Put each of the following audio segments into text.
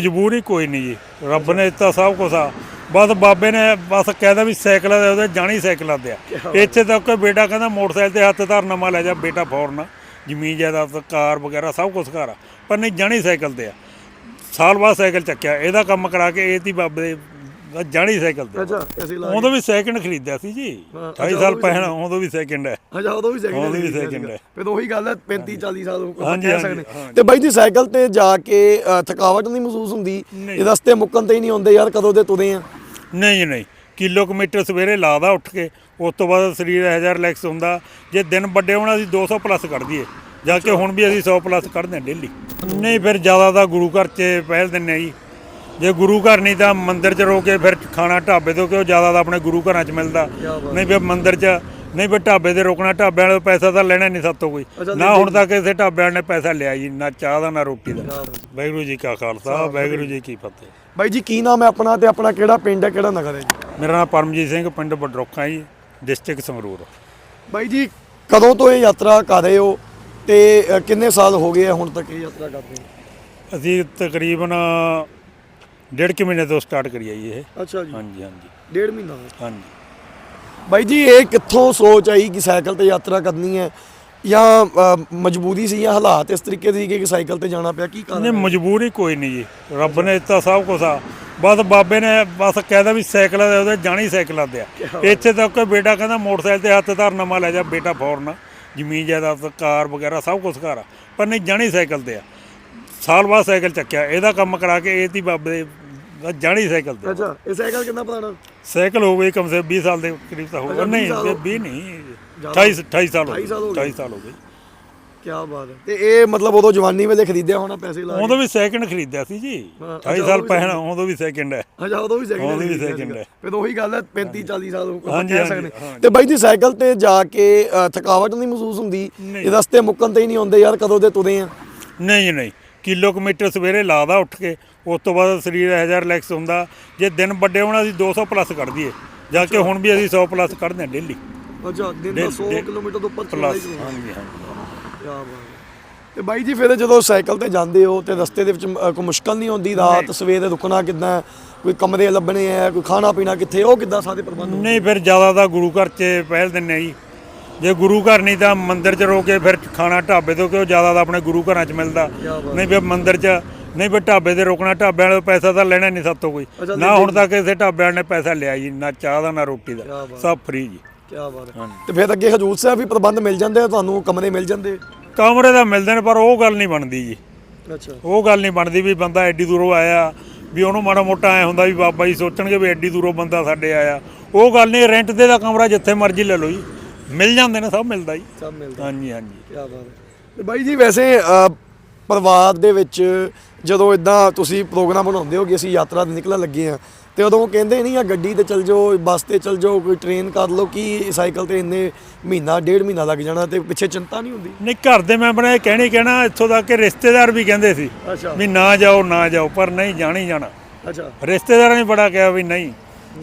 ਮਜਬੂਰੀ ਕੋਈ ਨਹੀਂ ਜੀ। ਰੱਬ ਨੇ ਦਿੱਤਾ ਸਭ ਕੁਝ ਆ। ਬਸ ਬਾਬੇ ਨੇ ਬਸ ਕਹਿਦਾ ਵੀ ਸਾਈਕਲਾਂ ਦੇ ਉਹਦੇ ਜਾਣੀ ਸਾਈਕਲਾਂ ਤੇ ਆ। ਇੱਥੇ ਤੱਕ ਕਿ ਬੇਟਾ ਕਹਿੰਦਾ ਮੋਟਰਸਾਈਕਲ ਤੇ ਹੱਥ ਧਰ ਨਵਾਂ ਲੈ ਜਾ ਬੇਟਾ ਫੌਰਨ। ਜ਼ਮੀਨ ਜਾਇਦਾਦ ਕਾਰ ਵਗੈਰਾ ਸਭ ਕੁਝ ਘਰ ਆ। ਪਰ ਨਹੀਂ ਜਾਣੀ ਸਾਈਕਲ ਤੇ ਆ। ਸਾਲ ਬਾਅਦ ਸਾਈਕਲ ਚੱਕਿਆ। ਇਹਦਾ ਕੰਮ ਕਰਾ ਕੇ ਇਹ ਤੀ ਬਾਬੇ ਜਾਣੀ ਸਾਈਕਲ ਤੇ। ਅੱਛਾ ਅਸੀਂ ਲਾ ਉਦੋਂ ਵੀ ਸੈਕਿੰਡ ਖਰੀਦਿਆ ਸੀ ਜੀ। ਹਾਂ, 28 ਅੱਛਾ, ਸਾਲ ਪਹਿਲਾਂ ਉਦੋਂ ਵੀ ਸੈਕਿੰਡ ਹੈ। ਅੱਛਾ ਉਦੋਂ ਵੀ ਸਾਈਕਲ ਉਦੋਂ ਵੀ second ਹੈ। ਫਿਰ ਉਹੀ ਗੱਲ ਹੈ 35 40 ਸਾਲ ਕਹਿ ਸਕਦੇ। ਤੇ ਬਾਈ ਜੀ ਸਾਈਕਲ ਤੇ ਜਾ ਕੇ ਥਕਾਵਟ ਨਹੀਂ ਮਹਿਸੂਸ ਹੁੰਦੀ। ਇਹ ਰਸਤੇ ਮੁੱਕਣ ਤੇ ਹੀ ਨਹੀਂ ਹੁੰਦੇ ਯਾਰ ਕਦੋਂ ਦੇ ਤੁਰੇ ਆ? ਨਹੀਂ ਨਹੀਂ। ਕਿਲੋਮੀਟਰ ਸਵੇਰੇ ਲਾਦਾ ਉੱਠ ਕੇ ਉਸ ਤੋਂ ਬਾਅਦ ਸਰੀਰ ਇਹੋ ਜਿਹਾ ਰਿਲੈਕਸ ਹੁੰਦਾ। ਜੇ ਦਿਨ ਵੱਡੇ ਹੋਣਾ ਅਸੀਂ 200 ਪਲੱਸ ਕੱਢ ਦਈਏ। ਜਾ ਕੇ ਹੁਣ ਵੀ ਅਸੀਂ 100 ਪਲੱਸ ਕੱਢਦੇ ਹਾਂ ਡੇਲੀ। ਨਹੀਂ ਫਿਰ ਜ਼ਿਆਦਾ ਤਾਂ ਗੁਰੂ ਘਰ 'ਚ ਪਹਿਲ ਦਿੰਦੇ ਹਾਂ ਜੀ। ਜੇ ਗੁਰੂ ਘਰ ਨਹੀਂ ਤਾਂ ਮੰਦਿਰ 'ਚ ਰੋ ਕੇ ਫਿਰ ਖਾਣਾ ਢਾਬੇ ਤੋਂ ਕਿਉਂ ਜ਼ਿਆਦਾ ਤਾਂ ਆਪਣੇ ਗੁਰੂ ਘਰਾਂ 'ਚ ਮਿਲਦਾ? ਨਹੀਂ ਫਿਰ ਮੰਦਿਰ 'ਚ ਨਹੀਂ ਫਿਰ ਢਾਬੇ ਤੇ ਰੋਕਣਾ ਢਾਬੇ ਵਾਲੇ ਪੈਸਾ ਤਾਂ ਲੈਣਾ ਨਹੀਂ ਸਾਤੋਂ ਕੋਈ। ਨਾ ਹੁਣ ਤੱਕ ਕਿਸੇ ਢਾਬੇ ਵਾਲੇ ਨੇ ਪੈਸਾ ਲਿਆ ਜੀ ਨਾ ਚਾਹ ਦਾ ਨਾ ਰੋਟੀ ਦਾ। ਵਾਹਿਗੁਰੂ ਜੀ ਕਾ ਖਾਲਸਾ ਵਾਹਿਗੁਰੂ ਜੀ ਕੀ ਫਤਿਹ। ਬਾਈ ਜੀ ਕੀ ਨਾਮ ਹੈ ਆਪਣਾ ਤੇ ਆਪਣਾ ਕਿਹੜਾ ਪਿੰਡ ਹੈ ਕਿਹੜਾ ਨਗਰ ਹੈ ਜੀ? ਮੇਰਾ ਨਾਮ ਪਰਮਜੀਤ ਸਿੰਘ ਪਿੰਡ ਬਡਰੋਖਾ ਜੀ ਡਿਸਟ੍ਰਿਕਟ ਸੰਗਰੂਰ। ਬਾਈ ਜੀ ਕਦੋਂ ਤੋਂ ਇਹ ਯਾਤਰਾ ਕਰ ਰਹੇ ਹੋ ਤੇ ਕਿੰਨੇ ਸਾਲ ਹੋ ਗਏ ਹੁਣ ਤੱਕ ਇਹ ਯਾਤਰਾ ਕਰਦੇ ਅਸੀਂ ਤਕਰੀਬਨ ਡੇਢ ਕੁ ਮਹੀਨੇ ਤੋਂ ਸਟਾਰਟ ਕਰੀ ਆ ਜੀ ਇਹ। ਅੱਛਾ ਜੀ। ਹਾਂਜੀ ਹਾਂਜੀ। ਡੇਢ ਮਹੀਨਾ ਹੋ। ਹਾਂਜੀ। ਬਾਈ ਜੀ ਇਹ ਕਿੱਥੋਂ ਸੋਚ ਆਈ ਕਿ ਸਾਈਕਲ ਤੇ ਯਾਤਰਾ ਕਰਨੀ ਹੈ? ਜਾਂ ਅ, ਮਜਬੂਰੀ ਸੀ ਜਾਂ ਹਾਲਾਤ ਇਸ ਤਰੀਕੇ ਦੇ ਸੀਗੇ ਕਿ ਸਾਈਕਲ ਤੇ ਜਾਣਾ ਪਿਆ? ਕੀ ਨਹੀਂ ਕਾਰਨ ਮਜਬੂਰੀ ਕੋਈ ਨਹੀਂ ਜੀ। ਰੱਬ ਨੇ ਦਿੱਤਾ ਸਭ ਕੁਝ ਆ। ਬਸ ਬਾਬੇ ਨੇ ਬਸ ਕਹਿਦਾ ਵੀ ਸਾਈਕਲਾਂ ਦੇ ਉਹਦੇ ਜਾਣੀ ਸਾਈਕਲਾਂ ਤੇ ਆ। ਇੱਥੇ ਤੱਕ ਕਿ ਬੇਟਾ ਕਹਿੰਦਾ ਮੋਟਰਸਾਈਕਲ ਤੇ ਹੱਥ ਧਰ ਨਵਾਂ ਲੈ ਜਾ ਬੇਟਾ ਫੌਰਨ ਜ਼ਮੀਨ ਜਾਇਦਾਦ ਕਾਰ ਵਗੈਰਾ ਸਭ ਕੁਝ ਘਰ ਆ। ਪਰ ਨਹੀਂ ਜਾਣੀ ਸਾਈਕਲ ਤੇ ਆ। ਸਾਲ ਬਾਅਦ ਸਾਈਕਲ ਚੱਕਿਆ ਇਹਦਾ ਕੰਮ ਕਰਾ ਕੇ ਇਹ ਤੀ ਬਾਬੇ ਦੇ ਜਾਣੀ ਸਾਈਕਲ ਤੇ। ਅੱਛਾ ਇਹ ਸਾਈਕਲ ਕਿੰਨਾ ਪੁਰਾਣਾ ਸਾਈਕਲ ਹੋ ਗਈ ਕਮ ਸੇ 20 ਸਾਲ ਦੇ ਕਰੀਬ ਤਾਂ ਹੋਊਗਾ 20 ਨਹੀਂ ਸਾਲ ਹੋ- 20 ਨਹੀਂ ਜ਼ਿਆਦਾ। 28 28 ਸਾਲ ਹੋ 28 ਸਾਲ ਹੋ ਗਏ ਗਏ। 28 ਸਾਲ ਹੋ ਗਏ ਕੀ ਬਾਤ ਹੈ ਤੇ ਇਹ ਮਤਲਬ ਉਦੋਂ ਜਵਾਨੀ ਵੇਲੇ ਖਰੀਦਿਆ ਹੋਣਾ ਪੈਸੇ ਲਾ ਕੇ ਉਦੋਂ ਵੀ ਸੈਕਿੰਡ ਖਰੀਦਿਆ ਸੀ ਜੀ ਹਾਂ, 28 ਅੱਛਾ, ਸਾਲ ਪਹਿਲਾਂ ਉਦੋਂ ਵੀ ਸੈਕਿੰਡ ਹੈ ਅੱਛਾ ਉਦੋਂ ਵੀ ਸਾਈਕਲ ਉਦੋਂ ਵੀ ਸੀਗਾ। ਹੈ। ਫਿਰ ਉਹੀ ਗੱਲ ਹੈ 35 40 ਸਾਲ ਆਪਾਂ ਕਹਿ ਸਕਦੇ। ਤੇ ਬਾਈ ਜੀ ਸਾਈਕਲ ਤੇ ਜਾ ਕੇ ਥਕਾਵਟ ਨਹੀਂ ਮਹਿਸੂਸ ਹੁੰਦੀ। ਇਹ ਰਸਤੇ ਮੁੱਕਣ ਤੇ ਹੀ ਨਹੀਂ ਹੁੰਦੇ ਯਾਰ ਕਦੋਂ ਦੇ ਤੁਰੇ ਆ ਨਹੀਂ ਨਹੀਂ ਕਿਲੋਮੀਟਰ ਸਵੇਰੇ ਲਾਦਾ ਉੱਠ ਕੇ ਉਸ ਤੋਂ ਬਾਅਦ ਸਰੀਰ ਇਹੋ ਜਿਹਾ ਰਿਲੈਕਸ ਹੁੰਦਾ। ਜੇ ਦਿਨ ਵੱਡੇ ਹੋਣਾ ਅਸੀਂ 200 ਪਲੱਸ ਕੱਢ ਦਈਏ। ਜਾ ਕੇ ਹੁਣ ਵੀ ਅਸੀਂ 100 ਪਲੱਸ ਕੱਢਦੇ ਹਾਂ ਡੇਲੀ ਅੱਛਾ ਦਿਨ ਦਾ 100 ਕਿਲੋਮੀਟਰ ਤੋਂ ਉੱਪਰ ਪਲੱਸ। ਹਾਂਜੀ ਹਾਂਜੀ। ਬਾਈ ਜੀ ਫਿਰ ਜਦੋਂ ਸਾਈਕਲ ਤੇ ਜਾਂਦੇ ਹੋ ਤੇ ਰਸਤੇ ਦੇ ਵਿੱਚ ਕੋਈ ਮੁਸ਼ਕਲ ਨਹੀਂ ਹੁੰਦੀ? ਰਾਤ ਸਵੇਰੇ ਰੁਕਣਾ ਕਿੱਦਾਂ ਕੋਈ ਕਮਰੇ ਲੱਭਣੇ ਆ ਕੋਈ ਖਾਣਾ ਪੀਣਾ ਕਿੱਥੇ? ਉਹ ਕਿੱਦਾਂ ਸਾਰੇ ਪ੍ਰਬੰਧ? ਨਹੀਂ ਫਿਰ ਜ਼ਿਆਦਾ ਤਾਂ ਗੁਰੂ ਘਰ 'ਚ ਪਹਿਲ ਦਿੰਦੇ ਹਾਂ ਜੀ। ਜੇ ਗੁਰੂ ਘਰ ਨਹੀਂ ਤਾਂ ਮੰਦਿਰ 'ਚ ਰੋ ਕੇ ਫਿਰ ਖਾਣਾ ਢਾਬੇ ਤੋਂ ਕਿਉਂ ਜ਼ਿਆਦਾ ਤਾਂ ਆਪਣੇ ਗੁਰੂ ਘਰਾਂ 'ਚ ਮਿਲਦਾ? ਨਹੀਂ ਫਿਰ ਮੰਦਿਰ 'ਚ ਨਹੀਂ ਫਿਰ ਢਾਬੇ ਤੇ ਰੋਕਣਾ ਢਾਬੇ ਵਾਲੇ ਤੋਂ ਪੈਸਾ ਤਾਂ ਲੈਣਾ ਨਹੀਂ ਸਾਤੋਂ ਕੋਈ। ਨਾ ਹੁਣ ਤੱਕ ਕਿਸੇ ਢਾਬੇ ਵਾਲੇ ਨੇ ਪੈਸਾ ਲਿਆ ਜੀ ਨਾ ਚਾਹ ਦਾ ਨਾ ਰੋਟੀ ਦਾ। ਸਭ ਫ੍ਰੀ ਜੀ। ਕਿਆ ਬਾਤ ਹੈ। ਤੇ ਫਿਰ ਅੱਗੇ ਹਜੂਰ ਸਾਹਿਬ ਵੀ ਪ੍ਰਬੰਧ ਮਿਲ ਜਾਂਦੇ ਆ ਤੁਹਾਨੂੰ ਕਮਰੇ ਮਿਲ ਜਾਂਦੇ ਕਮਰੇ ਤਾਂ ਮਿਲਦੇ ਨੇ ਪਰ ਉਹ ਗੱਲ ਨਹੀਂ ਬਣਦੀ ਜੀ। ਅੱਛਾ। ਉਹ ਗੱਲ ਨਹੀਂ ਬਣਦੀ ਵੀ ਬੰਦਾ ਐਡੀ ਦੂਰੋਂ ਆਇਆ ਵੀ ਉਹਨੂੰ ਮਾੜਾ ਮੋਟਾ ਐ ਹੁੰਦਾ ਵੀ ਬਾਬਾ ਜੀ ਸੋਚਣਗੇ ਵੀ ਐਡੀ ਦੂਰੋਂ ਬੰਦਾ ਸਾਡੇ ਆਇਆ। ਉਹ ਗੱਲ ਨਹੀਂ ਰੈਂਟ ਤੇ ਦਾ ਕਮਰਾ ਜਿੱਥੇ ਮਰਜ਼ੀ ਲੈ ਲਓ ਜੀ। ਮਿਲ ਜਾਂਦੇ ਨੇ ਸਭ ਮਿਲਦਾ ਜੀ। ਸਭ ਮਿਲਦਾ। ਹਾਂਜੀ ਹਾਂਜੀ। ਕਿਆ ਬਾਤ ਹੈ। ਤੇ ਬਾਈ ਜੀ ਵੈਸੇ ਪਰਿਵਾਰ ਦੇ ਵਿੱਚ ਜਦੋਂ ਇਦਾਂ ਤੁਸੀਂ ਪ੍ਰੋਗਰਾਮ ਬਣਾਉਂਦੇ ਹੋ ਕਿ ਅਸੀਂ ਯਾਤਰਾ ਤੇ ਨਿਕਲਣ ਲੱਗੇ ਆ ਤੇ ਉਦੋਂ ਉਹ ਕਹਿੰਦੇ ਨਹੀਂ ਆ ਗੱਡੀ ਤੇ ਚੱਲ ਜਾਓ ਬੱਸ ਤੇ ਚੱਲ ਜਾਓ ਕੋਈ ਟ੍ਰੇਨ ਕਰ ਲਓ ਕੀ ਸਾਈਕਲ ਤੇ ਇੰਨੇ ਮਹੀਨਾ ਡੇਢ ਮਹੀਨਾ ਲੱਗ ਜਾਣਾ ਤੇ ਪਿੱਛੇ ਚਿੰਤਾ ਨਹੀਂ ਹੁੰਦੀ? ਨਹੀਂ ਘਰ ਦੇ ਮੈਂਬਰਾਂ ਇਹ ਕਹਿਣੀ ਕਹਿਣਾ ਇੱਥੋਂ ਤੱਕ ਕਿ ਰਿਸ਼ਤੇਦਾਰ ਵੀ ਕਹਿੰਦੇ ਸੀ ਅੱਛਾ। ਵੀ ਨਾ ਜਾਓ ਨਾ ਜਾਓ ਪਰ ਨਹੀਂ ਜਾਣੀ ਜਾਣਾ। ਅੱਛਾ। ਰਿਸ਼ਤੇਦਾਰਾਂ ਨੇ ਬੜਾ ਕਿਹਾ ਵੀ ਨਹੀਂ।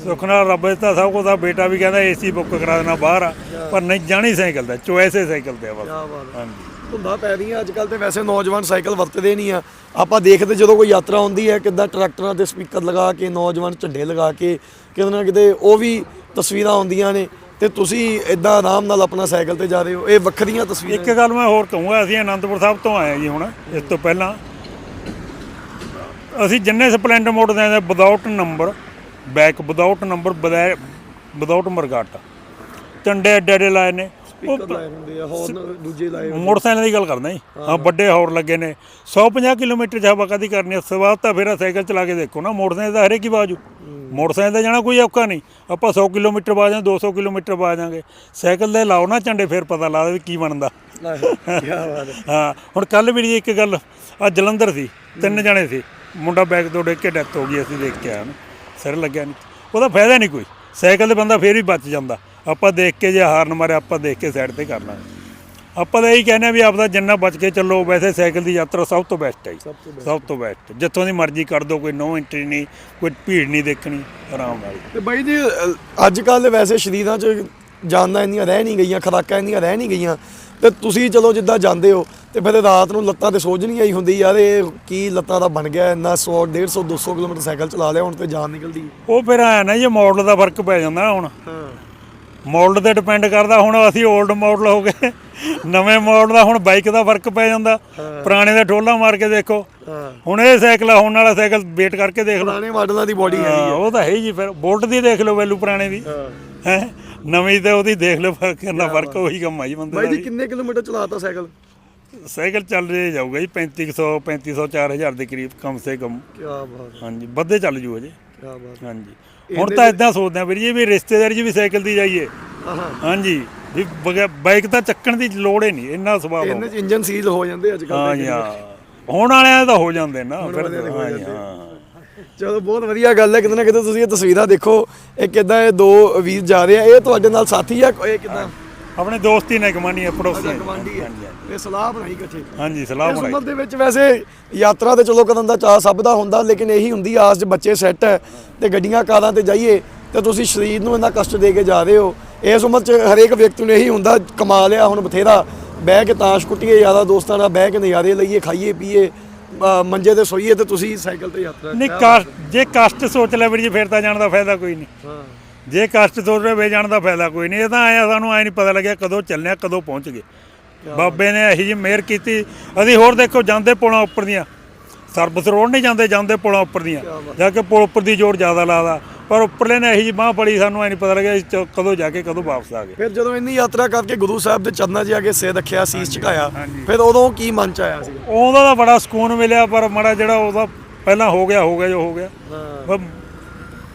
ਸੁੱਖ ਨਾਲ ਰੱਬ ਦਿੱਤਾ ਸਭ ਕੁਝ ਆ। ਬੇਟਾ ਵੀ ਕਹਿੰਦਾ ਏਸੀ ਬੁੱਕ ਕਰਾ ਦੇਣਾ ਬਾਹਰ ਆ। ਪਰ ਨਹੀਂ ਜਾਣੀ ਸਾਈਕਲ ਤੇ ਚੋਇਸ ਸਾਈਕਲ ਤੇ ਆ ਬਸ। ਹਾਂਜੀ। ਧੁੰਦਾਂ ਪੈ ਰਹੀਆਂ ਅੱਜ ਕੱਲ ਤੇ ਵੈਸੇ ਨੌਜਵਾਨ ਸਾਈਕਲ ਵਰਤਦੇ ਨਹੀਂ ਆ। ਆਪਾਂ ਦੇਖਦੇ ਜਦੋਂ ਕੋਈ ਯਾਤਰਾ ਹੁੰਦੀ ਹੈ ਕਿੱਦਾਂ ਟਰੈਕਟਰਾਂ ਤੇ ਸਪੀਕਰ ਲਗਾ ਕੇ ਨੌਜਵਾਨ ਝੰਡੇ ਲਗਾ ਕੇ ਕਿਤੇ ਨਾ ਕਿਤੇ ਉਹ ਵੀ ਤਸਵੀਰਾਂ ਆਉਂਦੀਆਂ ਨੇ। ਤੇ ਤੁਸੀਂ ਇਦਾਂ ਆਰਾਮ ਨਾਲ ਆਪਣਾ ਸਾਈਕਲ ਤੇ ਜਾ ਰਹੇ ਹੋ। ਇਹ ਵੱਖਰੀਆਂ ਤਸਵੀਰਾਂ ਇੱਕ ਗੱਲ ਮੈਂ ਹੋਰ ਕਹੂੰਗਾ ਅਸੀਂ ਅਨੰਦਪੁਰ ਸਾਹਿਬ ਤੋਂ ਆਏ ਜੀ ਹੁਣ ਇਸ ਤੋਂ ਪਹਿਲਾਂ। ਅਸੀਂ ਜਿੰਨੇ ਸਪਲੈਂਡਰ ਮੋਟਰ ਦੇ without number back without number without mudguard. ਝੰਡੇ ਐਡੇ ਐਡੇ ਲਾਏ ਨੇ। ਉਹ ਸਪੀਕਰ ਲਾਏ ਹੁੰਦੇ ਆ ਹੌਰਨ ਦੂਜੇ ਲਾਏ ਮੋਟਰਸਾਈਕਲ ਦੀ ਗੱਲ ਕਰਦਾ ਜੀ। ਹਾਂ। ਵੱਡੇ ਹੌਰ ਲੱਗੇ ਨੇ। 150 ਕਿਲੋਮੀਟਰ ਚ ਹਵਾ ਕਦੀ ਕਰਨੀ ਸਵਾਦ ਤਾਂ ਫਿਰ ਸਾਈਕਲ ਚਲਾ ਕੇ ਦੇਖੋ ਨਾ ਮੋਟਰਸਾਈਕਲ ਦਾ ਹਰੇਕ ਹੀ ਬਾਜੂ। ਮੋਟਰਸਾਈਕਲ ਤੇ ਜਾਣਾ ਕੋਈ ਔਖਾ ਨਹੀਂ। ਆਪਾਂ 100 ਕਿਲੋਮੀਟਰ ਬਾਜਾਂ 200 ਕਿਲੋਮੀਟਰ ਬਾਜਾਂਗੇ। ਸਾਈਕਲ ਦੇ ਲਾਓ ਨਾ ਝੰਡੇ ਫਿਰ ਪਤਾ ਲੱਗਦਾ ਵੀ ਕੀ ਬਣਦਾ। ਹੈ। ਹੁਣ ਕੱਲ ਵੀ ਇੱਕ ਗੱਲ ਆ ਜਲੰਧਰ ਸੀ ਤਿੰਨ ਜਣੇ ਸੀ। ਮੁੰਡਾ ਬੈਗ ਤੋਂ ਡਿੱਗ ਕੇ ਡੈਥ ਹੋ ਗਈ ਅਸੀਂ ਦੇਖ ਕੇ ਆਏ ਸਿਰ ਲੱਗਿਆ ਨਹੀਂ। ਉਹਦਾ ਫਾਇਦਾ ਨਹੀਂ ਕੋਈ। ਸਾਈਕਲ ਤੇ ਬੰਦਾ ਫੇਰ ਵੀ ਬਚ ਜਾਂਦਾ। ਆਪਾਂ ਦੇਖ ਕੇ ਜੇ ਹਾਰਨ ਮਾਰੇ ਆਪਾਂ ਦੇਖ ਕੇ ਸਾਈਡ ਤੇ ਕਰ ਲਾਂਗੇ। ਆਪਾਂ ਤਾਂ ਇਹੀ ਕਹਿੰਦੇ ਆ ਵੀ ਆਪਦਾ ਜਿੰਨਾ ਬਚ ਕੇ ਚੱਲੋ ਵੈਸੇ ਸਾਈਕਲ ਦੀ ਯਾਤਰਾ ਸਭ ਤੋਂ ਬੈਸਟ ਹੈ। ਸਭ ਤੋਂ ਬੈਸਟ ਜਿੱਥੋਂ ਦੀ ਮਰਜ਼ੀ ਕਰ ਦੋ ਕੋਈ ਨੋ ਐਂਟਰੀ ਨਹੀਂ ਕੋਈ ਭੀੜ ਨਹੀਂ ਦੇਖਣੀ ਆਰਾਮ ਨਾਲ। ਤੇ ਬਾਈ ਜੀ ਅੱਜ ਕੱਲ ਵੈਸੇ ਸ਼ਰੀਰਾਂ 'ਚ ਜਾਨਾਂ ਇੰਨੀਆਂ ਰਹਿ ਨਹੀਂ ਗਈਆਂ ਖੁਰਾਕਾਂ ਇੰਨੀਆਂ ਰਹਿ ਨਹੀਂ ਗਈਆਂ। ਤੇ ਤੁਸੀਂ ਚਲੋ ਜਿੱਦਾਂ ਜਾਂਦੇ ਹੋ ਤੇ ਫਿਰ ਰਾਤ ਨੂੰ ਲੱਤਾਂ ਤੇ ਸੋਝ ਨਹੀਂ ਆਈ ਹੁੰਦੀ ਯਾਰ ਇਹ ਕੀ ਲੱਤਾਂ ਦਾ ਬਣ ਗਿਆ ਇੰਨਾ 100 150 200 ਕਿਲੋਮੀਟਰ ਸਾਈਕਲ ਚਲਾ ਲਿਆ ਹੁਣ ਤੇ ਜਾਨ ਨਿਕਲਦੀ ਉਹ ਫਿਰ ਆਇਆ ਨਾ ਜੀ ਮਾਡਲ ਦਾ ਫ਼ਰਕ ਪੈ ਜਾਂਦਾ ਹੁਣ। ਹਾਂ ਮਾਡਲ ਤੇ ਡਿਪੈਂਡ ਕਰਦਾ ਹੁਣ ਅਸੀਂ 올ਡ ਮਾਡਲ ਹੋ ਗਏ। ਨਵੇਂ ਮਾਡਲ ਦਾ ਹੁਣ ਬਾਈਕ ਦਾ ਫ਼ਰਕ ਪੈ ਜਾਂਦਾ। ਪੁਰਾਣੇ ਦਾ ਠੋਲਾ ਮਾਰ ਕੇ ਦੇਖੋ। ਹੁਣ ਇਹ ਸਾਈਕਲ ਹੁਣ ਵਾਲਾ ਸਾਈਕਲ ਵੇਟ ਕਰਕੇ ਦੇਖ ਲਓ। ਪੁਰਾਣੇ ਮਾਡਲਾਂ ਦੀ ਬੋਡੀ ਹੈ ਹਾਂ, ਉਹ ਤਾਂ ਹੈ ਜੀ ਫਿਰ ਬੋਲਟ ਦੀ ਦੇਖ ਲਓ ਵੈਲੂ ਪੁਰਾਣੇ ਦੀ। ਹੈ? ਨਵੀਂ ਤੇ ਉਹਦੀ ਦੇਖ ਲਓ ਫ਼ਰਕ ਕਿੰਨਾ ਫ਼ਰਕ ਉਹੀ ਕੰਮ ਆ ਜੀ ਬੰਦੇ ਬਾਈ ਦਾ ਜੀ। ਕਿੰਨੇ ਕਿਲੋਮੀਟਰ ਚਲਾਤਾ ਸਾਈਕਲ? ਸਾਈਕਲ ਚੱਲ ਰਿਹਾ ਜਾਊਗਾ ਜੀ 3500 3500 4000 ਦੇ ਕਰੀਬ ਕਮ ਸੇ ਕਮ। ਕੀ ਬਾਤ। ਹਾਂਜੀ ਵੱਧੇ ਚੱਲ ਜੂ ਅਜੇ ਕੀ ਬਾਤ। ਹਾਂਜੀ। ਹੁਣ ਤਾਂ ਇਦਾਂ ਸੋਚਦੇ ਆ ਵੀਰ ਜੀ ਵੀ ਰਿਸ਼ਤੇਦਾਰੀ 'ਚ ਵੀ ਸਾਈਕਲ ਦੀ ਜਾਈਏ। ਹਾਂਜੀ ਵੀ ਬਗੈ- ਬਾਈਕ ਤਾਂ ਚੱਕਣ ਦੀ ਲੋੜ ਹੀ ਨਹੀਂ ਇੰਨਾ ਸੁਭਾਅ ਇਹਨਾਂ ਚ ਇੰਜਨ ਸੀਲ ਹੋ ਜਾਂਦੇ ਅੱਜ ਕੱਲ੍ਹ ਹਾਂ ਜੀ ਹਾਂ। ਹੁਣ ਵਾਲਿਆਂ ਦੇ ਹੋ ਜਾਂਦੇ ਨਾ ਫਿਰ ਦੇ ਹੋ ਜੀ। ਹਾਂ। ਚਲੋ ਬਹੁਤ ਵਧੀਆ ਗੱਲ ਹੈ। ਕਿਤੇ ਨਾ ਕਿਤੇ ਤੁਸੀਂ ਇਹ ਤਸਵੀਰਾਂ ਦੇਖੋ। ਇਹ ਕਿਦਾਂ ਇਹ ਦੋ ਵੀਰ ਜਾ ਰਹੇ ਆ। ਇਹ ਤੁਹਾਡੇ ਨਾਲ ਸਾਥੀ ਆ ਇਹ ਕਿਦਾਂ? ਆਪਣੇ ਦੋਸਤੀ ਨੇ ਕਮਾਨੀ ਹੈ ਪੜੋਸੀ ਹੈ। ਗਵਾਂਢੀ ਹੈ ਇਹ ਸਲਾਹ ਬਣਾਈ ਇਕੱਠੇ। ਹਾਂਜੀ ਸਲਾਹ ਬਣਾਈ। ਉਮਰ ਦੇ ਵਿੱਚ ਵੈਸੇ ਯਾਤਰਾ ਤੇ ਚਲੋ ਕਰਨ ਦਾ ਚਾਹ ਸਭ ਦਾ ਹੁੰਦਾ ਲੇਕਿਨ ਇਹੀ ਹੁੰਦੀ ਆਸ ਜੇ ਬੱਚੇ ਸੈੱਟ ਹੈ ਤੇ ਗੱਡੀਆਂ ਕਾਰਾਂ ਤੇ ਜਾਈਏ ਤੇ ਤੁਸੀਂ ਸਰੀਰ ਨੂੰ ਇੰਨਾ ਕਸ਼ਟ ਦੇ ਕੇ ਜਾ ਰਹੇ ਹੋ। ਇਸ ਉਮਰ 'ਚ ਹਰੇਕ ਵਿਅਕਤੀ ਨੂੰ ਇਹੀ ਹੁੰਦਾ ਕਮਾ ਲਿਆ ਹੁਣ ਬਥੇਰਾ ਬਹਿ ਕੇ ਤਾਸ਼ ਕੁੱਟੀਏ ਯਾਰਾ ਦੋਸਤਾਂ ਨਾਲ ਬਹਿ ਕੇ ਨਜ਼ਾਰੇ ਲਈਏ ਖਾਈਏ ਪੀਏ। ਅ, ਮੰਜੇ ਤੇ ਸੋਈਏ ਤੇ ਤੁਸੀਂ ਸਾਈਕਲ ਤੇ ਯਾਤਰਾ ਨਹੀਂ ਕਸ਼ਟ ਜੇ ਕਸ਼ਟ ਸੋਚ ਲੈ ਵੀਰ ਜੀ ਫਿਰ ਤਾਂ ਜਾਣ ਦਾ ਫਾਇਦਾ ਕੋਈ ਨਹੀਂ। ਹਾਂ। ਜੇ ਕਸ਼ਟ ਸੋਚ ਰਹੇ ਵੇ ਜਾਣ ਦਾ ਫਾਇਦਾ ਕੋਈ ਨਹੀਂ ਇਹ ਤਾਂ ਆਇਆ ਸਾਨੂੰ ਆਏ ਨਹੀਂ ਪਤਾ ਲੱਗਿਆ ਕਦੋਂ ਚੱਲਿਆ ਕਦੋਂ ਪਹੁੰਚ ਗਏ। ਬਾਬੇ ਨੇ ਇਹੀ ਜੀ ਮਿਹਰ ਕੀਤੀ। ਅਸੀਂ ਹੋਰ ਦੇਖੋ ਜਾਂਦੇ ਪੁਲਾਂ ਉੱਪਰ ਦੀਆਂ। ਸਰਬਸ ਰੋਡ ਨਹੀਂ ਜਾਂਦੇ ਜਾਂਦੇ ਪੁਲਾਂ ਉੱਪਰ ਦੀਆਂ। ਜਾ ਕੇ ਪੁਲ ਉੱਪਰ ਦੀ ਜੋਰ ਜ਼ਿਆਦਾ ਲਾਦਾ ਪਰ ਉੱਪਰਲੇ ਨੇ ਇਹੀ ਜੀ ਬਾਹ ਫੜੀ ਸਾਨੂੰ ਆਏ ਨਹੀਂ ਪਤਾ ਲੱਗਿਆ ਅਸੀਂ ਚ- ਕਦੋਂ ਜਾ ਕੇ ਕਦੋਂ ਵਾਪਸ ਆ ਗਏ। ਫਿਰ ਜਦੋਂ ਇੰਨੀ ਯਾਤਰਾ ਕਰਕੇ ਗੁਰੂ ਸਾਹਿਬ ਦੇ ਚਰਨਾਂ 'ਚ ਆ ਕੇ ਸਿਰ ਰੱਖਿਆ ਸੀਸ ਝੁਕਾਇਆ ਹਾਂਜੀ। ਫਿਰ ਉਦੋਂ ਕੀ ਮਨ 'ਚ ਆਇਆ ਸੀ ਉਹਦਾ ਤਾਂ ਬੜਾ ਸਕੂਨ ਮਿਲਿਆ ਪਰ ਮਾੜਾ ਜਿਹੜਾ ਉਹਦਾ ਪਹਿਲਾਂ ਹੋ ਗਿਆ ਹੋ ਗਿਆ ਜੋ ਹੋ ਗਿਆ।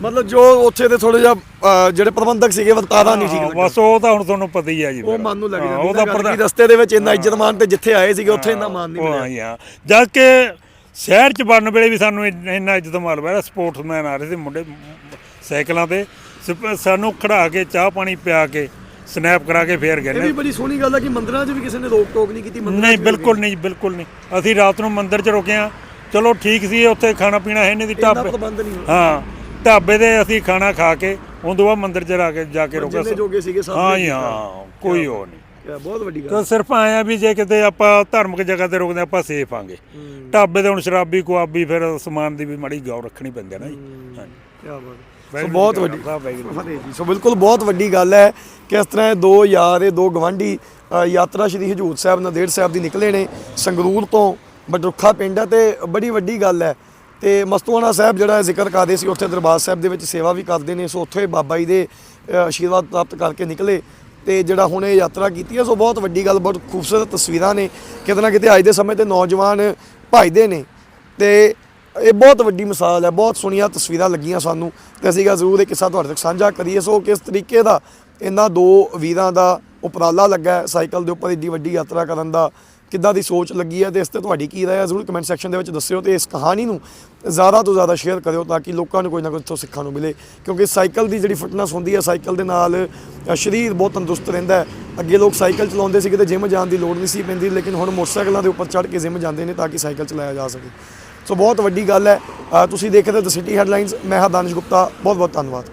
ਮਤਲਬ ਜੋ ਉੱਥੇ ਦੇ ਥੋੜੇ ਜਿਹਾ ਜਿਹੜੇ ਪ੍ਰਬੰਧਕ ਸੀਗੇ ਵਰਤਾਰਾ ਨਹੀਂ ਠੀਕ ਲੱਗਾ ਬਸ ਉਹ ਤਾਂ ਹੁਣ ਤੁਹਾਨੂੰ ਪਤਾ ਹੀ ਆ ਜੀ ਉਹ ਫਿਰ। ਮਨ ਨੂੰ ਲੱਗ ਹਾਂ, ਜਾਂਦੀ ਪ੍ਰਧਾਨ ਕਿ ਰਸਤੇ ਦੇ ਵਿੱਚ ਇੰਨਾ ਇੱਜ਼ਤ ਮਾਨ ਤੇ ਜਿੱਥੇ ਆਏ ਸੀਗੇ ਉੱਥੇ ਇੰਨਾ ਮਾਨ ਨਹੀਂ ਉਹ ਮਿਲਿਆ। ਹਾਂ ਜਦ ਕਿ ਸ਼ਹਿਰ ਚ ਵੜਨ ਵੇਲੇ ਵੀ ਸਾਨੂੰ ਇੰਨਾ ਇੰਨਾ ਇੱਜ਼ਤ ਮਾਲ ਪਿਆ ਸਪੋਰਟਸਮੈਨ ਆ ਰਹੇ ਸੀ ਮੁੰਡੇ ਸਾਈਕਲਾਂ ਤੇ ਸਪ- ਸਾਨੂੰ ਖੜਾ ਕੇ ਚਾਹ ਪਾਣੀ ਪਿਆ ਕੇ ਸਨੈਪ ਕਰਾ ਕੇ ਫੇਰ ਗਏ ਇਹ ਵੀ ਨੇ। ਬੜੀ ਸੋਹਣੀ ਗੱਲ ਹੈ ਕਿ ਮੰਦਰਾਂ 'ਚ ਵੀ ਕਿਸੇ ਨੇ ਰੋਕ ਟੋਕ ਨਹੀਂ ਕੀਤੀ ਮੰਦਰਾਂ 'ਚ ਨਹੀਂ ਵੀ ਬਿਲਕੁਲ ਨਹੀਂ ਬਿਲਕੁਲ ਨਹੀਂ। ਅਸੀਂ ਰਾਤ ਨੂੰ ਮੰਦਿਰ ਚ ਰੁਕੇ ਆ ਚਲੋ ਠੀਕ ਸੀ ਉੱਥੇ ਖਾਣਾ ਪੀਣਾ ਹੈ ਨਹੀਂ ਦੀ ਇੰਨਾ ਢਾਬੇ। ਪ੍ਰਬੰਧ ਨਹੀਂ ਹੋਇਆ। ਹਾਂ ਢਾਬੇ ਦੇ ਅਸੀਂ ਖਾਣਾ ਖਾ ਕੇ ਉਦੋਂ ਬਾਅਦ ਮੰਦਿਰ ਚ ਜਾ ਕੇ ਜਾ ਕੇ ਰੁਕੇ ਜਿੰਨੇ ਜੋਗੇ ਸੀਗੇ ਸਭ ਹਾਂ ਨੇ ਜੀ ਹਾਂ ਕੋਈ ਉਹ ਨਹੀਂ। ਬਹੁਤ ਵੱਡੀ ਗੱਲ। ਤਾਂ ਸਿਰਫ ਆਇਆ ਵੀ ਜੇ ਕਿਤੇ ਆਪਾਂ ਧਾਰਮਿਕ ਜਗ੍ਹਾ ਤੇ ਰੁਕਦੇ ਆਪਾਂ ਸੇਫ ਆਂਗੇ। ਢਾਬੇ ਤੇ ਹੁਣ ਸ਼ਰਾਬੀ ਕੁਆਬੀ ਫਿਰ ਸਮਾਨ ਦੀ ਵੀ ਮਾੜੀ ਗੌਰ ਰੱਖਣੀ ਪੈਂਦੀ ਹੈ ਨਾ ਜੀ। ਹਾਂਜੀ ਕਿਆ ਬਾਤ। ਹੈ। ਸੋ ਬਹੁਤ ਵੱਡੀ ਫਤਿਹ ਜੀ ਸੋ ਬਿਲਕੁਲ ਬਹੁਤ ਵੱਡੀ ਗੱਲ ਹੈ ਕਿ ਇਸ ਤਰ੍ਹਾਂ ਇਹ ਦੋ ਯਾਰ ਇਹ ਦੋ ਗਵਾਂਢੀ ਯਾਤਰਾ ਸ਼੍ਰੀ ਹਜੂਰ ਸਾਹਿਬ ਨੰਦੇੜ ਸਾਹਿਬ ਦੀ ਨਿਕਲੇ ਨੇ ਸੰਗਰੂਰ ਤੋਂ ਬਡਰੁੱਖਾ ਪਿੰਡ ਹੈ ਤੇ ਬੜੀ ਵੱਡੀ ਗੱਲ ਹੈ। ਤੇ ਮਸਤੂਆਣਾ ਸਾਹਿਬ ਜਿਹੜਾ ਜ਼ਿਕਰ ਕਰਦੇ ਸੀ ਉੱਥੇ ਦਰਬਾਰ ਸਾਹਿਬ ਦੇ ਵਿੱਚ ਸੇਵਾ ਵੀ ਕਰਦੇ ਨੇ ਸੋ ਉੱਥੇ ਬਾਬਾ ਜੀ ਦੇ ਆਸ਼ੀਰਵਾਦ ਪ੍ਰਾਪਤ ਕਰਕੇ ਨਿਕਲੇ। ਤੇ ਜਿਹੜਾ ਹੁਣ ਇਹ ਯਾਤਰਾ ਕੀਤੀ ਹੈ ਸੋ ਬਹੁਤ ਵੱਡੀ ਗੱਲ ਬਹੁਤ ਖੂਬਸੂਰਤ ਤਸਵੀਰਾਂ ਨੇ। ਕਿਤੇ ਨਾ ਕਿਤੇ ਅੱਜ ਦੇ ਸਮੇਂ ਤੇ ਨੌਜਵਾਨ ਭਜਦੇ ਨੇ। ਤੇ ਇਹ ਬਹੁਤ ਵੱਡੀ ਮਿਸਾਲ ਹੈ, ਬਹੁਤ ਸੋਹਣੀਆਂ ਤਸਵੀਰਾਂ ਲੱਗੀਆਂ ਸਾਨੂੰ ਤੇ ਅਸੀਂ ਗਾ ਜ਼ਰੂਰ ਇਹ ਕਿੱਸਾ ਤੁਹਾਡੇ ਤੱਕ ਸਾਂਝਾ ਕਰੀਏ। ਸੋ ਕਿਸ ਤਰੀਕੇ ਦਾ ਇਹਨਾਂ ਦੋ ਵੀਰਾਂ ਦਾ ਉਪਰਾਲਾ ਲੱਗਾ ਸਾਈਕਲ ਦੇ ਉੱਪਰ ਏਡੀ ਵੱਡੀ ਯਾਤਰਾ ਕਰਨ ਦਾ, ਕਿੱਦਾਂ ਦੀ ਸੋਚ ਲੱਗੀ ਹੈ ਤੇ ਇਸ ਤੇ ਤੁਹਾਡੀ ਕੀ ਰਾਏ ਹੈ? ਜ਼ਰੂਰ ਕਮੈਂਟ ਸੈਕਸ਼ਨ ਦੇ ਵਿੱਚ ਦੱਸਿਓ ਤੇ ਇਸ ਕਹਾਣੀ ਨੂੰ ਜ਼ਿਆਦਾ ਤੋਂ ਜ਼ਿਆਦਾ ਸ਼ੇਅਰ ਕਰਿਓ ਤਾਂ ਕਿ ਲੋਕਾਂ ਨੂੰ ਕੋਈ ਨਾ ਕੁਝ ਤੋਂ ਸਿੱਖਣ ਨੂੰ ਮਿਲੇ। ਕਿਉਂਕਿ ਸਾਈਕਲ ਦੀ ਜਿਹੜੀ ਫਿਟਨੈਸ ਹੁੰਦੀ ਹੈ, ਸਾਈਕਲ ਦੇ ਨਾਲ ਸਰੀਰ ਬਹੁਤ ਤੰਦਰੁਸਤ ਰਹਿੰਦਾ ਹੈ। ਅੱਗੇ ਲੋਕ ਸਾਈਕਲ ਚਲਾਉਂਦੇ ਸੀ, ਕਿਤੇ ਜਿਮ ਜਾਣ ਦੀ ਲੋੜ ਨਹੀਂ ਸੀ ਪੈਂਦੀ, ਲੇਕਿਨ ਹੁਣ ਮੋਟਰਸਾਈਕਲਾਂ ਦੇ ਉੱਪਰ ਚੜ੍ਹ ਕੇ ਜਿਮ ਜਾਂਦੇ ਨੇ ਤਾਂ ਕਿ ਸਾਈਕਲ ਚਲਾਇਆ ਜਾ ਸਕੇ। ਸੋ ਬਹੁਤ ਵੱਡੀ ਗੱਲ ਹੈ। ਤੁਸੀਂ ਦੇਖ ਰਹੇ ਹੋ ਦ ਸਿਟੀ ਹੈਡਲਾਈਨਸ ਮੈਂ ਹਾਂ ਦਾਨਿਸ਼ ਗੁਪਤਾ ਬਹੁਤ ਬਹੁਤ ਧੰਨਵਾਦ।